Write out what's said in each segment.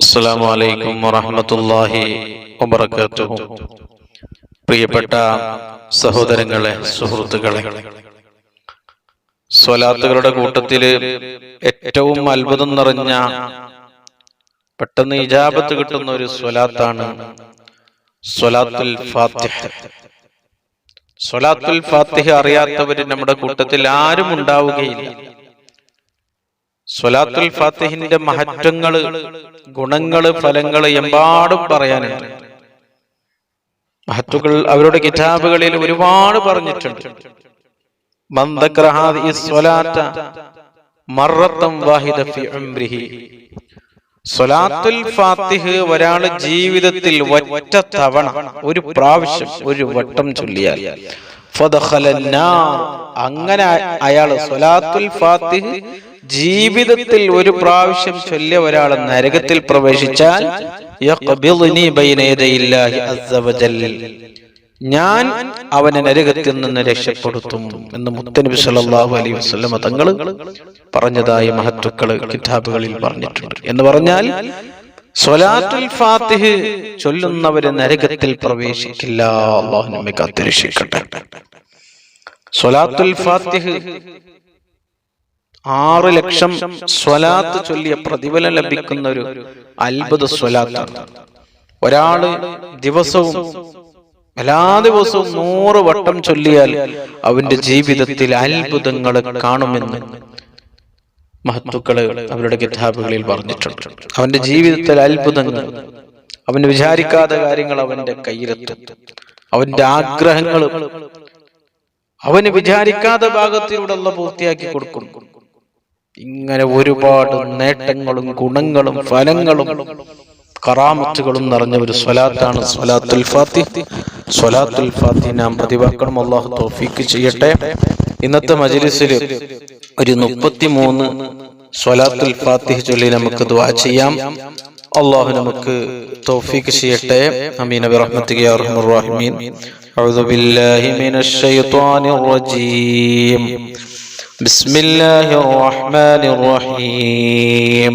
അസ്സലാമു അലൈക്കും വറഹ്മത്തുള്ളാഹി വബറകാതുഹു. പ്രിയപ്പെട്ട സഹോദരങ്ങളെ സുഹൃത്തുക്കളെ സ്വലാത്തുകളുടെ കൂട്ടത്തിൽ ഏറ്റവും അത്ഭുതം നിറഞ്ഞ പെട്ടെന്ന് ഇജാബത്ത് കിട്ടുന്ന ഒരു സ്വലാത്താണ് സ്വലാത്തുൽ ഫാത്തിഹ. സ്വലാത്തുൽ ഫാത്തിഹ അറിയാത്തവര് നമ്മുടെ കൂട്ടത്തിൽ ആരും ഉണ്ടാവുകയില്ല. സ്വലാത്തുൽ ഫാത്തിഹിന്റെ മഹത്വങ്ങൾ ഗുണങ്ങൾ ഫലങ്ങൾ എമ്പാടും പറയാനുണ്ട്. മഹത്തുക്കൾ അവരുടെ കിതാബുകളിൽ ഒരുപാട് പറഞ്ഞിട്ടുണ്ട്. സ്വലാത്തുൽ ഫാത്തിഹ് ജീവിതത്തിൽ ഒറ്റ തവണ ഒരു പ്രാവശ്യം ഒരു വട്ടം ചൊല്ലിയാൽ അങ്ങനെ അയാൾ സൊലാത്തുൽ ഫാത്തിഹ് ജീവിതത്തിൽ ഒരു പ്രാവശ്യം ചൊല്ലിയ ഒരാൾ നരകത്തിൽ പ്രവേശിച്ചാൽ ഞാൻ അവനെ നരകത്തിൽ നിന്ന് രക്ഷപ്പെടുത്തും എന്ന് മുത്തനബി സല്ലല്ലാഹു അലൈഹി വസല്ലമ തങ്ങൾ പറഞ്ഞതായി മഹത്തുക്കൾ കിതാബുകളിൽ പറഞ്ഞിട്ടുണ്ട്. എന്ന് പറഞ്ഞാൽ സ്വലാത്തുൽ ഫാത്തിഹ് ചൊല്ലുന്നവര് നരകത്തിൽ പ്രവേശിക്കില്ല. അള്ളാഹു നമ്മെ കാത്തിരക്ഷിക്കട്ടെ. സൊലാത്തുൽ ഫാത്തിഹ് ആറ് ലക്ഷം സ്വലാത്ത് ചൊല്ലിയ പ്രതിഫലം ലഭിക്കുന്ന ഒരു അത്ഭുത സ്വലാത്താണ്. ഒരാൾ ദിവസവും എല്ലാ ദിവസവും നൂറ് വട്ടം ചൊല്ലിയാൽ അവന്റെ ജീവിതത്തിൽ അത്ഭുതങ്ങൾ കാണുമെന്ന് മഹത്തുക്കൾ അവരുടെ കിതാബുകളിൽ പറഞ്ഞിട്ടുണ്ട്. അവന്റെ ജീവിതത്തിൽ അത്ഭുതങ്ങൾ അവന് വിചാരിക്കാത്ത കാര്യങ്ങൾ അവന്റെ കയ്യിലെത്തും. അവന്റെ ആഗ്രഹങ്ങൾ അവന് വിചാരിക്കാത്ത ഭാഗത്തിലൂടെ അല്ല പൂർത്തിയാക്കി കൊടുക്കും ഇങ്ങനെ ഒരുപാട് നേട്ടങ്ങളും ഗുണങ്ങളും ഫലങ്ങളും കറാമത്തുകളും നിറഞ്ഞ ഒരു സ്വലാത്താണ് സ്വലാത്തുൽ ഫാത്തി സ്വലാത്തുൽ ഫാത്തിഹ നാം പതിവാക്കണം. അള്ളാഹു തോഫിക്ക് ചെയ്യട്ടെ. ഇന്നത്തെ മജലിസിൽ ഒരു മുപ്പത്തിമൂന്ന് സ്വലാത്തുൽ ഫാത്തിഹ ചൊല്ലി നമുക്ക് ദുവാ ചെയ്യാം. അള്ളാഹു നമുക്ക് തോഫിക്ക് ചെയ്യട്ടെ. അമീന ബിറഹ്മത്തിക യാ അഊദു ബില്ലാഹി മിനശ് റജീം. ബിസ്മില്ലാഹിർ റഹ്മാനിർ റഹീം.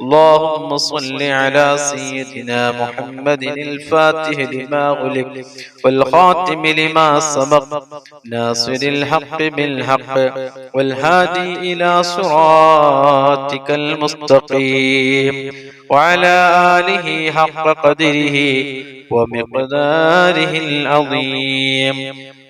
اللهم صل على سيدنا محمد الفاتح لما غلق والخاتم لما سبق ناصر الحق بالحق والهادي إلى صراطك المستقيم وعلى آله حق قدره ومقداره العظيم.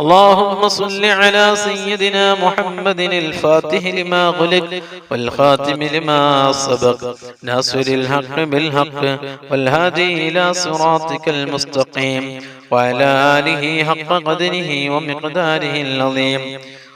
اللهم صل على سيدنا محمد الفاتح لما غلق والخاتم لما سبق ناصر الحق بالحق والهادي إلى صراطك المستقيم وعلى آله حق قدره ومقداره العظيم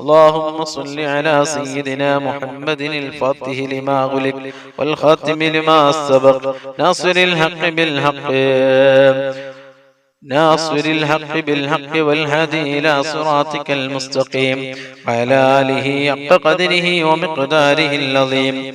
اللهم صل على سيدنا محمد الفاتح لما غلق والخاتم لما سبق ناصر الحق بالحق ناصر الحق بالحق والهدي إلى صراطك المستقيم وعلى آله حق قدره ومقداره العظيم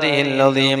العظيم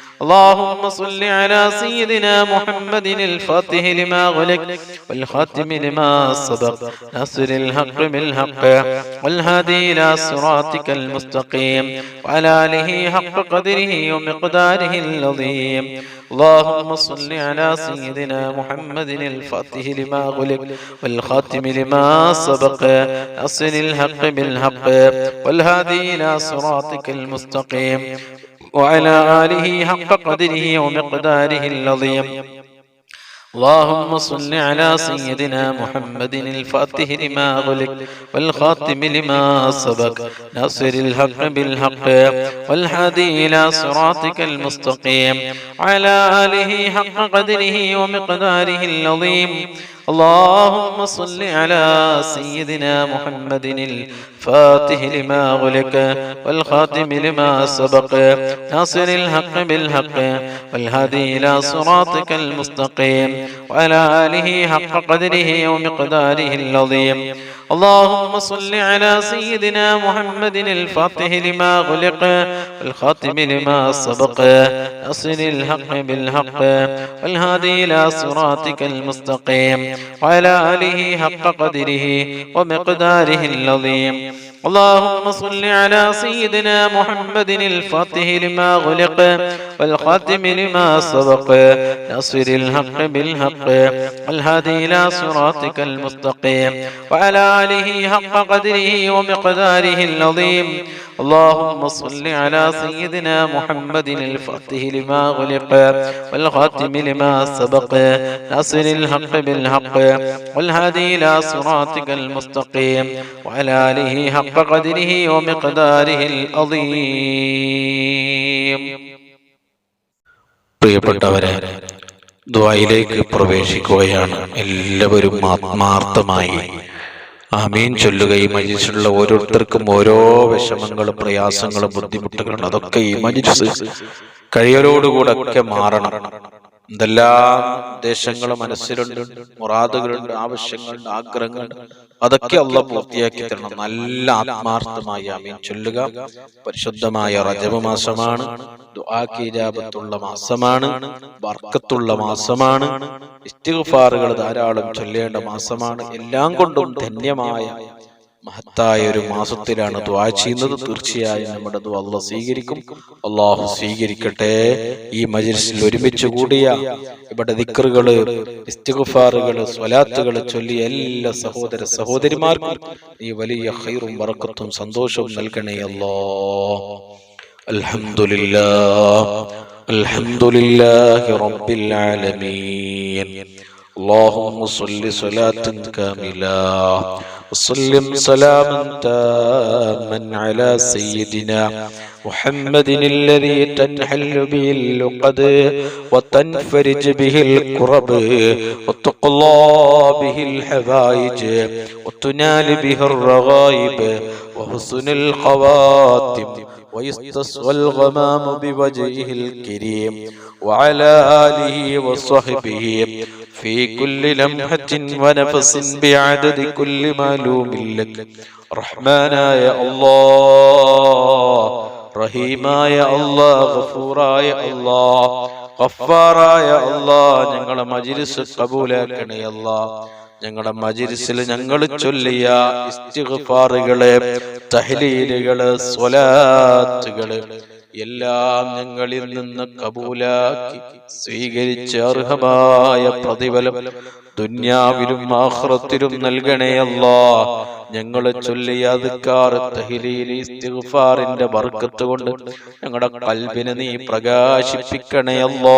اللهم صل على سيدنا محمد الفاتح لما غلق والخاتم لما سبق ناصر الحق بالحق والهادي إلى صراطك المستقيم وعلى آله حق قدره ومقداره العظيم. اللهم صل على سيدنا محمد الفاتح لما غلق والخاتم لما سبق ناصر الحق بالحق والهادي إلى صراطك المستقيم. وعلى آله حق قدره ومقداره العظيم اللهم صل على سيدنا محمد الفاتح لما غلق والخاتم لما سبق ناصر الحق بالحق والهادي إلى صراطك المستقيم على آله حق قدره ومقداره العظيم اللهم صل على سيدنا محمد الفاتح لما غلق والخاتم لما سبق ناصر الحق بالحق والهادي إلى صراطك المستقيم وعلى آله حق قدره ومقداره العظيم اللهم صل على سيدنا محمد الفاتح لما غلق والخاتم لما سبق ناصر الحق بالحق والهادي إلى صراطك المستقيم وعلى آله حق قدره ومقداره العظيم. اللهم صل على سيدنا محمد الفاتح لما غلق والخاتم لما سبق ناصر الحق بالحق والهادي إلى صراطك المستقيم وعلى آله حق قدره ومقداره العظيم. اللهم صل على سيدنا محمد الفاتح لما غلق والخاتم لما سبق ناصر الحق بالحق والهادي إلى صراطك المستقيم وعلى آله حق قدره ومقداره العظيم പ്രിയപ്പെട്ടവരെ ദ്വായിലേക്ക് പ്രവേശിക്കുകയാണ് എല്ലാവരും ആത്മാർത്ഥമായി ആമീൻ ചൊല്ലുകയും മജിസുള്ള ഓരോരുത്തർക്കും ഓരോ വിഷമങ്ങളും പ്രയാസങ്ങളും ബുദ്ധിമുട്ടുകളും അതൊക്കെ ഈ മജിസ് കഴിയലോടുകൂടെ ഒക്കെ മാറണം. എന്തെല്ലാം ദേശങ്ങളും മനസ്സിലുണ്ട് മുറാദുകളുണ്ട് ആവശ്യങ്ങളുണ്ട് ആഗ്രഹങ്ങളുണ്ട് അതൊക്കെ അല്ല പൂർത്തിയാക്കി തരണം. നല്ല ആത്മാർത്ഥമായി ആമീൻ ചൊല്ലുക. പരിശുദ്ധമായ റജവ് മാസമാണ്. ദുആക്കീജാബത്തുള്ള മാസമാണ് വർക്കത്തുള്ള മാസമാണ് ഇസ്തിഗ്ഫാറുകൾ ധാരാളം ചൊല്ലേണ്ട മാസമാണ് എല്ലാം കൊണ്ടും ധന്യമായ മഹത്തായ ഒരു മാസത്തിലാണ് ദ്വാ ചെയ്യുന്നത്. തീർച്ചയായും നമ്മുടെ ദ്വാ അള്ളാഹ് സ്വീകരിക്കും. അള്ളാഹു സ്വീകരിക്കട്ടെ. ഈ മജിൽസിൽ ഒരുമിച്ച് കൂടിയ ഇവിടെ ദിക്കറുകൾ ഇസ്തിഗുഫാറുകൾ സ്വലാത്തുകൾ ചൊല്ലി എല്ലാ സഹോദര സഹോദരിമാർക്കും ഈ വലിയ ഹൈറും വറക്കത്തും സന്തോഷവും നൽകണേ അല്ലോ الحمد لله الحمد لله رب العالمين اللهم صل صلاة كاملة وسلم سلاما تاما على سيدنا محمد الذي تنحل به اللقد وتنفرج به الكرب وتقلى به الحوائج وتنال به الرغائب وحسن الخواتم ويستصغى الغمام بوجهه الكريم وعلى آله وصحبه في كل لمحة ونفس بعدد كل معلوم لك رحمن يا الله റഹീമായ അള്ളാ ഗഫൂറായ അള്ളാ ഗഫാറായ അള്ളാ ഞങ്ങളെ മജിലിസ് കബൂലാക്കണേ അള്ളാ ഞങ്ങളുടെ മജിരിസിൽ ഞങ്ങൾ ചൊല്ലിയ ഇസ്തിഗ്ഫാറുകൾ തഹ്ലീലുകൾ സ്വലാത്തുകൾ എല്ലാം ഞങ്ങളിൽ നിന്ന് കബൂലാക്കി സ്വീകരിച്ച് അർഹമായ പ്രതിഫലം ദുന്യാവിലും ആഹ്റത്തിലും നൽകണേ അല്ലാ. ഞങ്ങൾ ചൊല്ലിയ അദ്കാർ തഹ്ലീൽ ഇസ്തിഗ്ഫാറിന്റെ ബർക്കത്ത് കൊണ്ട് ഞങ്ങളുടെ കൽബിനെ നീ പ്രകാശിപ്പിക്കണേ അല്ലാ.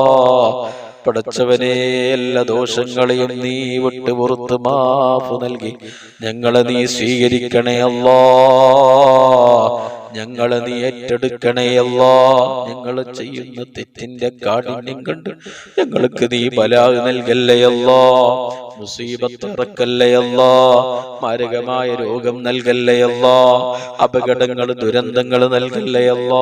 പടച്ചവനെ എല്ലാ ദോഷങ്ങളെയും നീ വിട്ടു പുറത്ത് മാഫ് നൽകി. ഞങ്ങളെ നീ സ്വീകരിക്കണേ അല്ലാ. ഞങ്ങളെ നീ ഏറ്റെടുക്കണേ അല്ലാ. ഞങ്ങൾ ചെയ്യുന്ന തെറ്റിന്റെ കാഠിന്യം കണ്ട് ഞങ്ങൾക്ക് നീ ബലാഹ് നൽകല്ലേ അല്ലാ. മുസീബത്ത് ഇറക്കല്ലേ അല്ലാ. മാരകമായ രോഗം നൽകല്ലേ അല്ലാ. അപകടങ്ങൾ ദുരന്തങ്ങൾ നൽകല്ലേ അല്ലാ.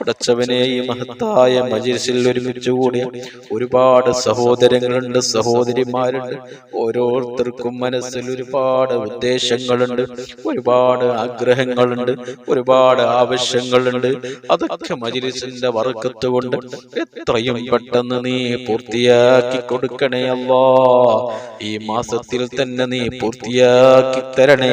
പടച്ചവനെ ഈ മഹത്തായ മജിൽസിൽ ഒരുമിച്ചുകൂടി ഒരുപാട് സഹോദരങ്ങളുണ്ട് സഹോദരിമാരുണ്ട്. ഓരോരുത്തർക്കും മനസ്സിൽ ഒരുപാട് ഉദ്ദേശങ്ങളുണ്ട് ഒരുപാട് ആഗ്രഹങ്ങളുണ്ട് ഒരുപാട് ആവശ്യങ്ങളുണ്ട്. അതൊക്കെ മജിലിസിന്റെ വർക്കത്ത് കൊണ്ട് എത്രയും പെട്ടെന്ന് നീ പൂർത്തിയാക്കി കൊടുക്കണേ അല്ലാ. ഈ മാസത്തിൽ തന്നെ നീ പൂർത്തിയാക്കി തരണേ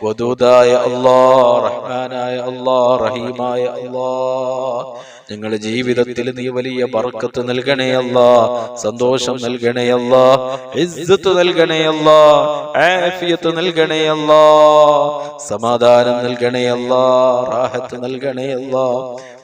വദൂദായ അള്ളാ റഹ്മാനായ അള്ളാ റഹീമായ അള്ളാ ഞങ്ങളുടെ ജീവിതത്തിൽ നീ വലിയ ബർക്കത്ത് നൽകണേ അല്ലാ സന്തോഷം നൽകണേ അല്ലാ ഇസ്സത്ത് നൽകണേ അല്ലാ ആഫിയത്ത് നൽകണേ അല്ലാ സമാധാനം നൽകണേ അല്ലാ റാഹത്ത് നൽകണേ അല്ലാ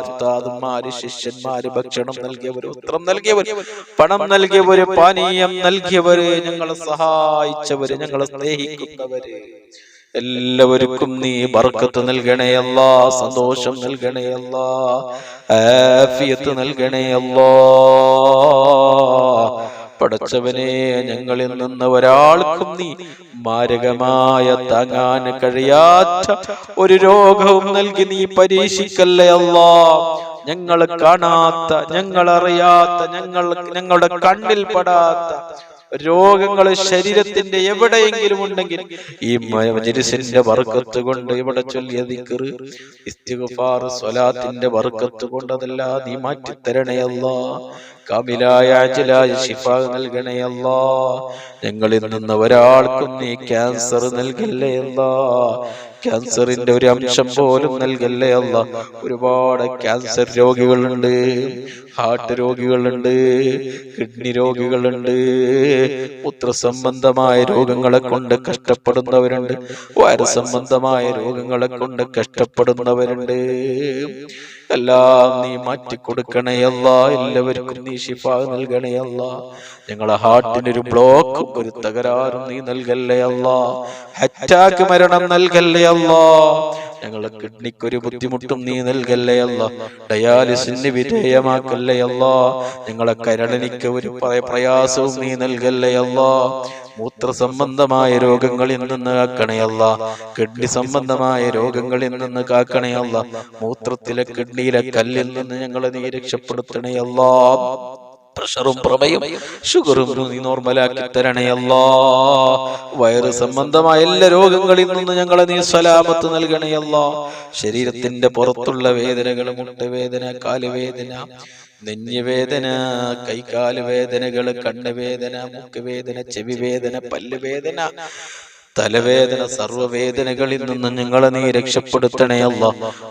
ഉസ്താദന്മാര് ശിഷ്യന്മാര് ഭക്ഷണം നൽകിയവര് ഉത്രം നൽകിയവര് പണം നൽകിയവര് പാനീയം നൽകിയവര് ഞങ്ങളെ സഹായിച്ചവര് ഞങ്ങളെ സ്നേഹിക്കുന്നവര്. എല്ലാവർക്കും നീ ബർക്കത്ത് നൽകണേ അല്ലാ സന്തോഷം നൽകണേ അല്ലാ ആഫിയത്ത് നൽകണേ അല്ലാ. പടച്ചവനെ ഞങ്ങളിൽ നിന്ന് ഒരാൾക്കും നീ മാരകമായ താങ്ങാൻ കഴിയാത്ത ഒരു രോഗവും നൽകി നീ പരീക്ഷിക്കല്ലേ അല്ലാ? ഞങ്ങൾ കാണാത്ത ഞങ്ങൾ അറിയാത്ത ഞങ്ങൾ ഞങ്ങളുടെ കണ്ണിൽ പെടാത്ത രോഗങ്ങൾ ശരീരത്തിന്റെ എവിടെയെങ്കിലും ഉണ്ടെങ്കിൽ ഈ മജിലിസിന്റെ വർക്കത്ത് കൊണ്ട് ഇവിടെ ചൊല്ലിയ വറുക്കത്ത് ഇസ്തിഗ്ഫാർ സ്വലാത്തിന്റെ വർക്കത്ത് കൊണ്ട് അതെല്ലാം നീ മാറ്റി തരണേ അല്ലാ. കാമിലായ അജലായ ശിഫ നൽകണേ അല്ലാ. ഞങ്ങളിൽ നിന്ന് ഒരാൾക്കും നീ ക്യാൻസർ നൽകില്ലേ അല്ലാ. ക്യാൻസറിന്റെ ഒരു അംശം പോലും നൽകല്ലേ അല്ല ഒരുപാട് ക്യാൻസർ രോഗികളുണ്ട് ഹാർട്ട് രോഗികളുണ്ട് കിഡ്നി രോഗികളുണ്ട് പുത്രസംബന്ധമായ രോഗങ്ങളെ കൊണ്ട് കഷ്ടപ്പെടുന്നവരുണ്ട് വയറ് സംബന്ധമായ രോഗങ്ങളെ കൊണ്ട് കഷ്ടപ്പെടുന്നവരുണ്ട്. എല്ലാം നീ മാറ്റി മാറ്റിക്കൊടുക്കണയല്ല എല്ലാവർക്കും നീ ഷിഫ നൽകണയല്ല ഞങ്ങളെ ഹാർട്ടിനൊരു ബ്ലോക്കും ഒരു തകരാറും നീ നൽകല്ലേ അല്ല. അറ്റാക്ക് മരണം നൽകല്ലേ അല്ല. ഞങ്ങളെ കിഡ്നിക്ക് ഒരു ബുദ്ധിമുട്ടും നീ നൽകല്ലേ അല്ല? ഡയാലിസിന് വിധേയമാക്കല്ലേ അല്ല? ഞങ്ങളെ കരളിനിക്ക് ഒരു പ്രയാസവും നീ നൽകല്ലേ അല്ല? മൂത്ര സംബന്ധമായ രോഗങ്ങളിൽ നിന്ന് കാക്കണയല്ല കിഡ്നി സംബന്ധമായ രോഗങ്ങളിൽ നിന്ന് കാക്കണയല്ല മൂത്രത്തിലെ കിഡ്നിയിലെ കല്ലിൽ നിന്ന് ഞങ്ങളെ നീ രക്ഷപ്പെടുത്തണയല്ല പ്രഷറും പ്രമയും ഷുഗറും നീ നോർമലാക്കി അല്ലാ. വയറ് സംബന്ധമായ എല്ലാ രോഗങ്ങളിൽ നിന്ന് ഞങ്ങളെ നീ സലാമത്ത് നൽകണേ അല്ലാ. ശരീരത്തിന്റെ പുറത്തുള്ള വേദനകൾ മുട്ടുവേദന കാലുവേദന നെഞ്ഞുവേദന കൈകാൽ വേദനകൾ കണ്ണുവേദന മുക്കുവേദന ചെവി വേദന പല്ലുവേദന തലവേദന സർവവേദനകളിൽ നിന്ന് ഞങ്ങളെ നീ രക്ഷപ്പെടുത്തണേ അല്ല.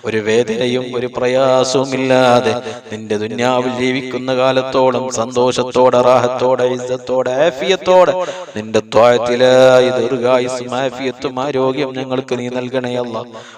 ഒരു വേദനയും ഒരു പ്രയാസവും ഇല്ലാതെ നിന്റെ ദുന്യാവിൽ ജീവിക്കുന്ന കാലത്തോളം സന്തോഷത്തോടെ റാഹത്തോടെ ഇസ്സത്തോടെ ആഫിയത്തോടെ നിന്റെ ത്വായത്തിലായി ദീർഘായുസും ആഫിയത്തും ആരോഗ്യം ഞങ്ങൾക്ക് നീ നൽകണേ അല്ല.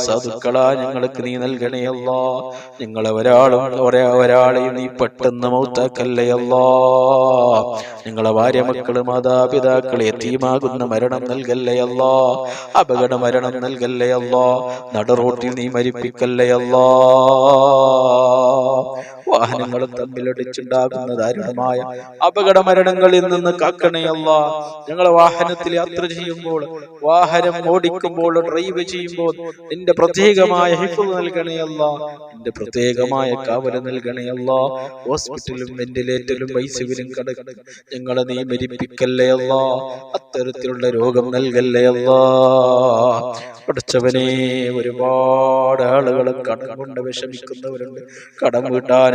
സാധുക്കളാ ഞങ്ങൾക്ക് നീ നൽകണേ അല്ലാ. ഞങ്ങളെ ഒരാളും ഒരേ ഒരാളെയും നീ പെട്ടെന്ന് മൗത്താക്കല്ലേ അല്ലാ. ഞങ്ങളെ ഭാര്യ മക്കൾ മാതാപിതാക്കളെ തീമാകുന്ന മരണം നൽകല്ലേ അല്ലാ. അപകട മരണം നൽകല്ലേ അല്ലാ. നടറോട്ടിൽ നീ മരിപ്പിക്കല്ലേ അല്ലാ. വാഹനങ്ങളും തമ്മിലടിച്ചുണ്ടാകുന്ന ദാരുണമായ അപകട മരണങ്ങളിൽ നിന്ന് കാക്കണയല്ല ഞങ്ങൾ വാഹനത്തിൽ യാത്ര ചെയ്യുമ്പോൾ വാഹനം ഓടിക്കുമ്പോൾ ഡ്രൈവ് ചെയ്യുമ്പോൾ നിന്റെ പ്രത്യേകമായ ഹിഫ് നൽകണയല്ല നിന്റെ പ്രത്യേകമായ കാവൽ നൽകണയല്ല ഹോസ്പിറ്റലും വെന്റിലേറ്ററിലും വൈസവിലും കടക്കണം ഞങ്ങളെ നീ മരിപ്പിക്കല്ലേ അല്ല. അത്തരത്തിലുള്ള രോഗം നൽകല്ലേ അല്ല. പഠിച്ചവനെ ഒരുപാട് ആളുകൾ കടം കൊണ്ട് വിഷമിക്കുന്നവരുണ്ട്. കടം വീട്ടാൻ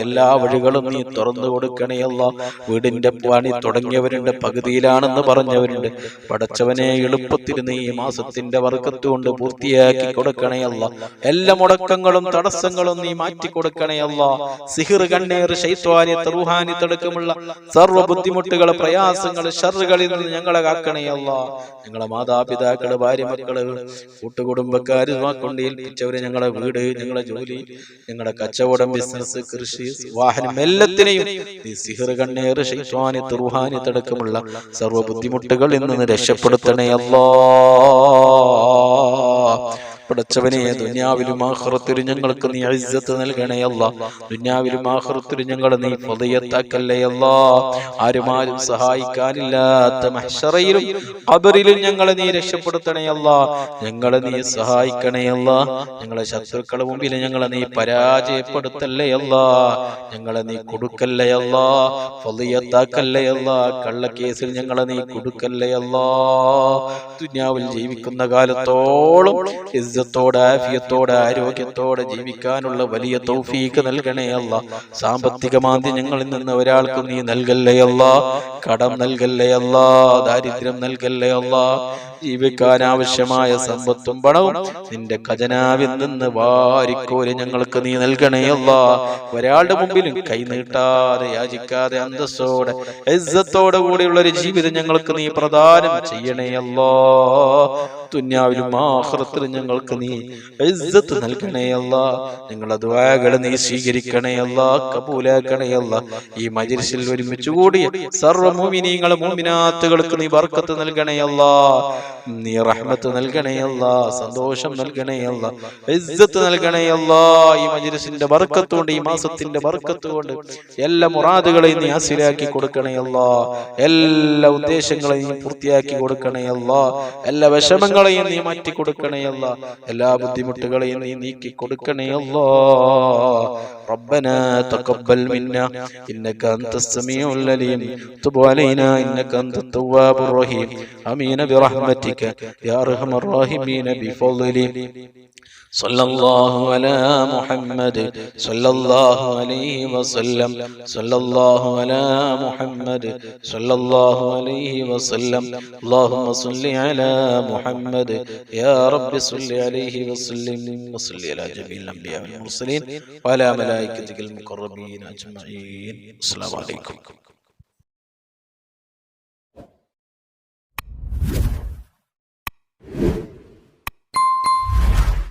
എല്ലാ വഴികളും നീ തുറന്നു കൊടുക്കണേയല്ല വീടിന്റെ പണി തുടങ്ങിയവരുണ്ട് പകുതിയിലാണെന്ന് പറഞ്ഞവരുണ്ട്. പടച്ചവനെ എളുപ്പത്തിൽ നീ ഈ മാസത്തിന്റെ വർക്കത്ത് കൊണ്ട് പൂർത്തിയാക്കി കൊടുക്കണേയല്ല എല്ലാ മുടക്കങ്ങളും തടസ്സങ്ങളും നീ മാറ്റി കൊടുക്കണേയല്ല സിഹിർ കണ്ണീർ തറുഹാനി തടുക്കമുള്ള സർവ ബുദ്ധിമുട്ടുകൾ പ്രയാസങ്ങൾ ഷറുകളിൽ നിന്ന് ഞങ്ങളെ കാക്കണേയല്ല ഞങ്ങളെ മാതാപിതാക്കൾ ഭാര്യ മക്കൾ കൂട്ടുകുടുംബക്കാര് കൊണ്ട് ഏൽപ്പിച്ചവര് ഞങ്ങളെ വീട് ഞങ്ങളുടെ ജോലി ഞങ്ങളുടെ കച്ചവടം ബിസിനസ് കൃഷി വാഹനം എല്ലാത്തിനെയും നീ സിഹിർ കണ്ണേർ ഷൈത്വാനി തുർഹാനി തടക്കമുള്ള സർവ ബുദ്ധിമുട്ടുകളിൽ നിന്ന് രക്ഷപ്പെടുത്തണേ അല്ലാ. പടച്ചവനെ ദുന്യാവിലും ആഹ്റത്തിലും ഞങ്ങൾക്ക് നീ ഇസ്സത്ത് നൽകണേ അല്ല. ദുന്യാവിലും ആഹ്റത്തിലും ഞങ്ങളെ നീ ഫതയത്താക്കല്ലേ അല്ല. ആരും സഹായിക്കാനില്ലാത്ത മഹ്ശറയിലും ഖബറിലും ഞങ്ങളെ നീ രക്ഷപ്പെടുത്തണേ അല്ല. ഞങ്ങളെ നീ സഹായിക്കണേ അല്ല. ഞങ്ങളെ ശത്രുക്കളുടെ മുമ്പിൽ ഞങ്ങളെ നീ പരാജയപ്പെടുത്തല്ലേ അല്ല. ഞങ്ങളെ നീ കൊടുക്കല്ലേ അല്ല. ഫതയത്താക്കല്ലേ അല്ല. കള്ളക്കേസിൽ ഞങ്ങളെ നീ കൊടുക്കല്ലേ അല്ല. ദുന്യാവിൽ ജീവിക്കുന്ന കാലത്തോളം ഇസ്സത്തോടെ ആഫിയത്തോടെ ആരോഗ്യത്തോടെ ജീവിക്കാനുള്ള വലിയ തൗഫീക്ക് നൽകണേ അല്ല. സാമ്പത്തിക മാന്ദ്യം ഞങ്ങളിൽ നിന്ന് ഒരാൾക്കും നീ നൽകല്ലേ അല്ല? കടം നൽകല്ലേ അല്ല? ദാരിദ്ര്യം നൽകല്ലേ അല്ല? ജീവിക്കാൻ ആവശ്യമായ സമ്പത്തും പണവും നിന്റെ ഖജനാവിൽ നിന്ന് വാരിക്കോരി ഞങ്ങൾക്ക് നീ നൽകണേ അല്ല. ഒരാളുടെ മുമ്പിലും കൈ നീട്ടാതെ യാചിക്കാതെ അന്തസ്സോടെ യജ്ജത്തോടെ കൂടിയുള്ള ഒരു ജീവിതം ഞങ്ങൾക്ക് നീ പ്രദാനം ചെയ്യണേ അല്ലോ. ദുന്യാവിലും ആഹ്റത്തിലും ഞങ്ങൾക്ക് നീ ഇസ്സത്ത് നൽകണേ അല്ല. ഞങ്ങളെ ദ്വാകളെ നീ സ്വീകരിക്കണേ അല്ല ഈ മജിരിസിൽ ഒരുമിച്ച് കൂടിയ സർവ മോമിനീങ്ങളെ മോമിനാത്തുകൾക്ക് നീ വർക്കത്ത് നൽകണേ അല്ല. നീ റഹ്മത്ത് നൽകണേ അല്ല സന്തോഷം നൽകണേ അല്ല ഇസ്സത്ത് നൽകണേ അല്ല ഈ മജിരിസിന്റെ ബർക്കത്ത് കൊണ്ട് ഈ മാസത്തിന്റെ ബർക്കത്ത് കൊണ്ട് എല്ലാ മുറാദുകളെയും നീ ഹാസിലാക്കി കൊടുക്കണേ അല്ല എല്ലാ ഉദ്ദേശങ്ങളെയും നീ പൂർത്തിയാക്കി കൊടുക്കണേ അല്ല എല്ലാ വിഷമങ്ങളെയും നീ മാറ്റി കൊടുക്കണേ അല്ല എല്ലാ ബുദ്ധിമുട്ടുകളെയും നീ നീക്കി കൊടുക്കണേ അല്ലാ ربنا تقبل منا إنك أنت السميع العليم تب علينا إنك أنت التواب الرحيم آمين برحمتك يا أرحم الراحمين بفضلك صلى الله على محمد صلى الله عليه وسلم صلى الله على محمد صلى الله عليه وسلم اللهم صل على محمد يا رب صل عليه وسلم وصل على جميع الأنبياء والمرسلين وعلى ملائكتك المقربين أجمعين السلام عليكم